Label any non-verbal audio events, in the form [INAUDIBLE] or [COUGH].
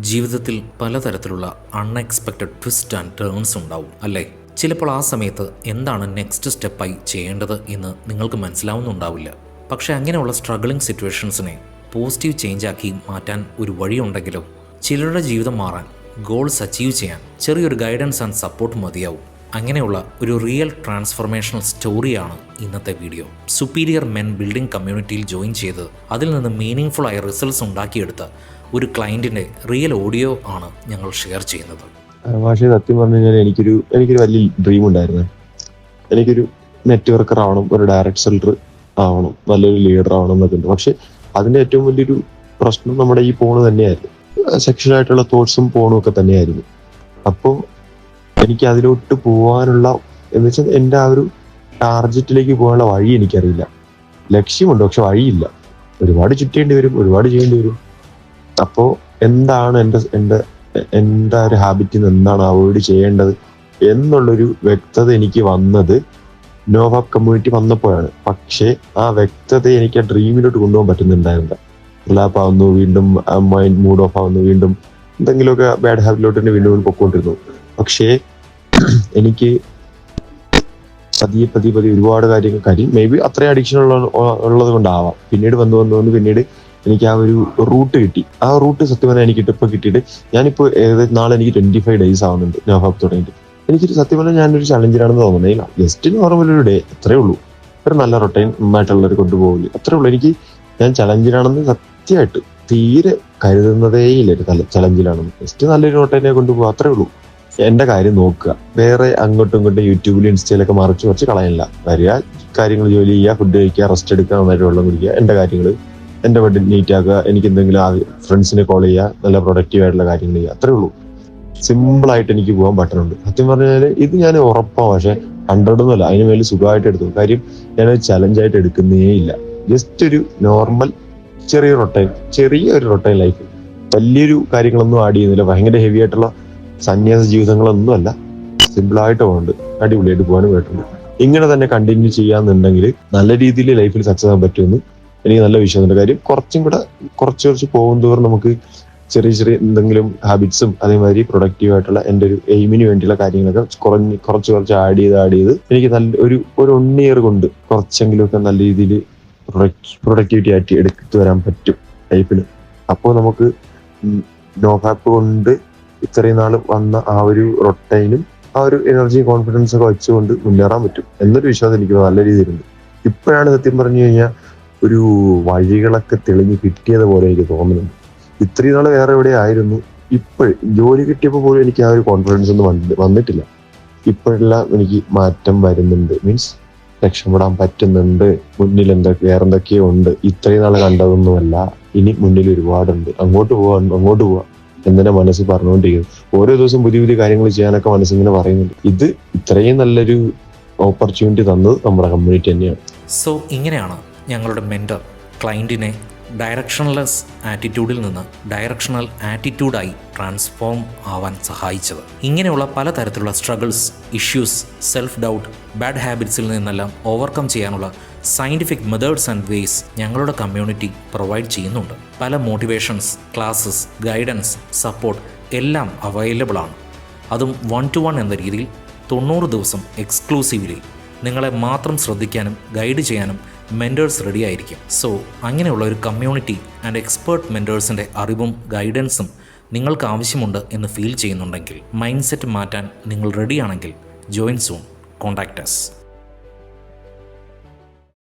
ജീവിതത്തിൽ പലതരത്തിലുള്ള unexpected twist and turns ഉണ്ടാവും അല്ലേ? ചിലപ്പോൾ ആ സമയത്ത് എന്താണ് നെക്സ്റ്റ് സ്റ്റെപ്പായി ചെയ്യേണ്ടത് എന്ന് നിങ്ങൾക്ക് മനസ്സിലാവുന്നുണ്ടാവില്ല. പക്ഷേ അങ്ങനെയുള്ള സ്ട്രഗിളിംഗ് സിറ്റുവേഷൻസിനെ പോസിറ്റീവ് ചേഞ്ചാക്കി മാറ്റാൻ ഒരു വഴിയുണ്ടെങ്കിലോ ചിലരുടെ ജീവിതം മാറാൻ ഗോൾസ് അച്ചീവ് ചെയ്യാൻ ചെറിയൊരു ഗൈഡൻസ് ആൻഡ് സപ്പോർട്ട് മതിയാവും. അങ്ങനെയുള്ള ഒരു റിയൽ ട്രാൻസ്ഫർമേഷണൽ സ്റ്റോറിയാണ് ഇന്നത്തെ വീഡിയോ സുപ്പീരിയർ മെൻ ബിൽഡിംഗ് കമ്മ്യൂണിറ്റിയിൽ ജോയിൻ ചെയ്ത് അതിൽ നിന്ന് മീനിങ് ആയ റിസൾട്ട്സ് ഉണ്ടാക്കിയെടുത്ത ഒരു ക്ലയന്റിന്റെ റിയൽ ഓഡിയോ ആണ് ഞങ്ങൾ ഷെയർ ചെയ്യുന്നത്. പക്ഷേ സത്യം പറഞ്ഞു കഴിഞ്ഞാൽ എനിക്കൊരു എനിക്കൊരു വലിയ ഡ്രീം ഉണ്ടായിരുന്നു. എനിക്കൊരു നെറ്റ്വർക്കർ ആവണം ഒരു ഡയറക്ട് സെലർ ആവണം നല്ലൊരു ലീഡർ ആവണം എന്നൊക്കെ ഉണ്ട്. പക്ഷെ അതിന്റെ ഏറ്റവും വലിയൊരു പ്രശ്നം നമ്മുടെ ഈ പോണ് തന്നെയായിരുന്നു. സെക്ഷൽ ആയിട്ടുള്ള തോട്ട്സും പോണും ഒക്കെ തന്നെയായിരുന്നു. അപ്പോൾ എനിക്ക് അതിലോട്ട് പോകാനുള്ള എന്ന് വെച്ചാൽ എന്റെ ആ ഒരു ടാർജറ്റിലേക്ക് പോകാനുള്ള വഴി എനിക്കറിയില്ല. ലക്ഷ്യമുണ്ട് പക്ഷെ വഴിയില്ല. ഒരുപാട് ചുറ്റേണ്ടി വരും ഒരുപാട് ചെയ്യേണ്ടി വരും. അപ്പോൾ എന്താണ് എന്റെ എന്റെ എന്റെ ഒരു ഹാബിറ്റിൽ നിന്ന് എന്താണ് അവോയ്ഡ് ചെയ്യേണ്ടത് എന്നുള്ളൊരു വ്യക്തത എനിക്ക് വന്നത് നോവ കമ്മ്യൂണിറ്റി വന്നപ്പോഴാണ്. പക്ഷേ ആ വ്യക്തത എനിക്ക് ആ ഡ്രീമിലോട്ട് കൊണ്ടുപോകാൻ പറ്റുന്നുണ്ടായിരുന്നില്ല. റിലാപ്പ് ആവുന്നു വീണ്ടും മൈൻഡ് മൂഡ് ഓഫ് ആവുന്നു വീണ്ടും എന്തെങ്കിലുമൊക്കെ ബാഡ് ഹാബിറ്റിലോട്ട് തന്നെ വീണ്ടും പൊക്കോണ്ടിരുന്നു. പക്ഷേ [CLEARS THROAT] എനിക്ക് പതിയെ പതിയെ പതിയെ ഒരുപാട് കാര്യങ്ങൾ കാര്യം മേ ബി അത്രയും അഡിക്ഷൻ ഉള്ള ഉള്ളത് കൊണ്ടാവാം പിന്നീട് വന്നു വന്നു വന്ന് പിന്നീട് എനിക്ക് ആ ഒരു റൂട്ട് കിട്ടി. ആ റൂട്ട് സത്യം പറഞ്ഞാൽ എനിക്ക് ഇപ്പൊ കിട്ടിയിട്ട് ഞാനിപ്പോ ഏകദേശം നാളെ എനിക്ക് ട്വന്റി ഫൈവ് ഡേയ്സ് ആവുന്നുണ്ട് നോഹാബ് തുടങ്ങിയിട്ട്. എനിക്ക് സത്യം പറഞ്ഞാൽ ഞാനൊരു ചലഞ്ചിലാണെന്ന് തോന്നുന്നില്ല ജസ്റ്റ് നോർമൽ ഒരു ഡേ അത്രേ ഉള്ളൂ. ഒരു നല്ല റൊട്ടൈൻ ആയിട്ടുള്ളവർ കൊണ്ടുപോകില്ല അത്രേ ഉള്ളൂ. എനിക്ക് ഞാൻ ചലഞ്ചിലാണെന്ന് സത്യമായിട്ട് തീരെ കരുതുന്നതേ ഇല്ല. ഒരു തല ചലഞ്ചിലാണെന്ന് ജസ്റ്റ് നല്ലൊരു റൊട്ടൈനെ കൊണ്ടുപോകുക അത്രേ ഉള്ളൂ. എന്റെ കാര്യം നോക്കുക. വേറെ അങ്ങോട്ടും ഇങ്ങോട്ടും യൂട്യൂബിലും ഇൻസ്റ്റയിലൊക്കെ മറിച്ച് കുറച്ച് കളയില്ല വരിക കാര്യങ്ങൾ ജോലി ചെയ്യുക ഫുഡ് കഴിക്കുക റെസ്റ്റ് എടുക്കുക നന്നായിട്ട് വെള്ളം കുടിക്കുക എന്റെ കാര്യങ്ങൾ എന്റെ ബെഡ് നീറ്റ് ആക്കുക എനിക്ക് എന്തെങ്കിലും ഫ്രണ്ട്സിനെ കോൾ ചെയ്യുക നല്ല പ്രൊഡക്റ്റീവ് ആയിട്ടുള്ള കാര്യങ്ങൾ ചെയ്യുക അത്രേ ഉള്ളൂ. സിമ്പിൾ ആയിട്ട് എനിക്ക് പോകാൻ പറ്റുന്നുണ്ട് സത്യം പറഞ്ഞാൽ ഇത് ഞാൻ ഉറപ്പാണ് പക്ഷെ ഹൺഡ്രഡ് ഒന്നുമല്ല അതിന് മേലെ സുഖമായിട്ട് എടുത്തു. കാര്യം ഞാൻ ചലഞ്ച് ആയിട്ട് എടുക്കുന്നേ ഇല്ല. ജസ്റ്റ് ഒരു നോർമൽ ചെറിയ റൊട്ടൈൻ ചെറിയ ഒരു റൊട്ടൈൻ ലൈഫ് വലിയൊരു കാര്യങ്ങളൊന്നും ആഡ് ചെയ്യുന്നില്ല. ഭയങ്കര ഹെവി ആയിട്ടുള്ള സന്യാസ ജീവിതങ്ങളൊന്നും അല്ല. സിമ്പിൾ ആയിട്ട് പോകുന്നുണ്ട് അടിപൊളിയായിട്ട് പോകാനും പറ്റുന്നുണ്ട്. ഇങ്ങനെ തന്നെ കണ്ടിന്യൂ ചെയ്യാന്നുണ്ടെങ്കിൽ നല്ല രീതിയിൽ ലൈഫിൽ സക്സസ് ആകാൻ പറ്റുമെന്ന് എനിക്ക് നല്ല വിശ്വാസമുണ്ട് കാര്യം കുറച്ചും കൂടെ കുറച്ച് കുറച്ച് പോകും തോറും നമുക്ക് ചെറിയ ചെറിയ എന്തെങ്കിലും ഹാബിറ്റ്സും അതേമാതിരി പ്രൊഡക്റ്റീവ് ആയിട്ടുള്ള എന്റെ ഒരു എയിമിന് വേണ്ടിയുള്ള കാര്യങ്ങളൊക്കെ കുറഞ്ഞ് കുറച്ച് കുറച്ച് ആഡ് ചെയ്ത് ആഡ് ചെയ്ത് എനിക്ക് നല്ല ഒരു ഒരു വൺ ഇയർ കൊണ്ട് കുറച്ചെങ്കിലും ഒക്കെ നല്ല രീതിയിൽ പ്രൊഡക്റ്റിവിറ്റി ആയിട്ട് എടുത്തു വരാൻ പറ്റും ലൈഫിൽ അപ്പോൾ നമുക്ക് നോഹാപ്പ് കൊണ്ട് ഇത്രയും നാൾ വന്ന ആ ഒരു റൊട്ടൈനും ആ ഒരു എനർജി കോൺഫിഡൻസ് ഒക്കെ വെച്ചുകൊണ്ട് മുന്നേറാൻ പറ്റും. എന്നൊരു വിശ്വാസം എനിക്ക് നല്ല രീതിയിലുണ്ട്. ഇപ്പോഴാണ് സത്യം പറഞ്ഞു കഴിഞ്ഞാൽ ഒരു വഴികളൊക്കെ തെളിഞ്ഞ് കിട്ടിയത് പോലെ എനിക്ക് തോന്നുന്നുണ്ട് ഇത്രയും നാൾ വേറെ എവിടെ ആയിരുന്നു? ഇപ്പോൾ ജോലി കിട്ടിയപ്പോൾ പോലും എനിക്ക് ആ ഒരു കോൺഫിഡൻസ് ഒന്നും വന്നിട്ടില്ല. ഇപ്പോഴെല്ലാം എനിക്ക് മാറ്റം വരുന്നുണ്ട്. മീൻസ് രക്ഷപ്പെടാൻ പറ്റുന്നുണ്ട്. മുന്നിൽ എന്തൊക്കെ വേറെ എന്തൊക്കെയോ ഉണ്ട്. ഇത്രയും നാൾ കണ്ടതൊന്നുമല്ല. ഇനി മുന്നിൽ ഒരുപാടുണ്ട്. അങ്ങോട്ട് പോവാ അങ്ങോട്ട് പോവാ എന്നെ മനസ്സ് പറഞ്ഞുകൊണ്ടിരിക്കുന്നു. ഓരോ ദിവസം പുതിയ പുതിയ കാര്യങ്ങൾ ചെയ്യാനൊക്കെ മനസ്സിങ്ങനെ പറയുന്നുണ്ട്. ഇത് ഇത്രയും നല്ലൊരു ഓപ്പർച്യൂണിറ്റി തന്നത് നമ്മുടെ കമ്മ്യൂണിറ്റി തന്നെയാണ്. സോ ഇങ്ങനെയാണ്. ഞങ്ങളുടെ മെന്റർ ക്ലയന്റിനെ ഡയറക്ഷണലെസ് ആറ്റിറ്റ്യൂഡിൽ നിന്ന് ഡയറക്ഷണൽ ആറ്റിറ്റ്യൂഡായി ട്രാൻസ്ഫോം ആവാൻ സഹായിച്ചത്. ഇങ്ങനെയുള്ള പലതരത്തിലുള്ള struggles issues self doubt bad ഹാബിറ്റ്സിൽ നിന്നെല്ലാം ഓവർകം ചെയ്യാനുള്ള സയന്റിഫിക് മെത്തേഡ്സ് ആൻഡ് വേസ് ഞങ്ങളുടെ കമ്മ്യൂണിറ്റി പ്രൊവൈഡ് ചെയ്യുന്നുണ്ട്. പല മോട്ടിവേഷൻസ് ക്ലാസ്സസ് ഗൈഡൻസ് സപ്പോർട്ട് എല്ലാം അവൈലബിൾ ആണ്. അതും വൺ ടു വൺ എന്ന രീതിയിൽ തൊണ്ണൂറ് ദിവസം എക്സ്ക്ലൂസീവ്ലി നിങ്ങളെ മാത്രം ശ്രദ്ധിക്കാനും ഗൈഡ് ചെയ്യാനും മെന്റേഴ്സ് റെഡി ആയിരിക്കും. സോ അങ്ങനെയുള്ള ഒരു കമ്മ്യൂണിറ്റി ആൻഡ് എക്സ്പേർട്ട് മെന്റേഴ്സിന്റെ അറിവും ഗൈഡൻസും നിങ്ങൾക്ക് ആവശ്യമുണ്ട് എന്ന് ഫീൽ ചെയ്യുന്നുണ്ടെങ്കിൽ മൈൻഡ് സെറ്റ് മാറ്റാൻ നിങ്ങൾ റെഡിയാണെങ്കിൽ ജോയിൻ സൂൺ കോൺടാക്റ്റസ്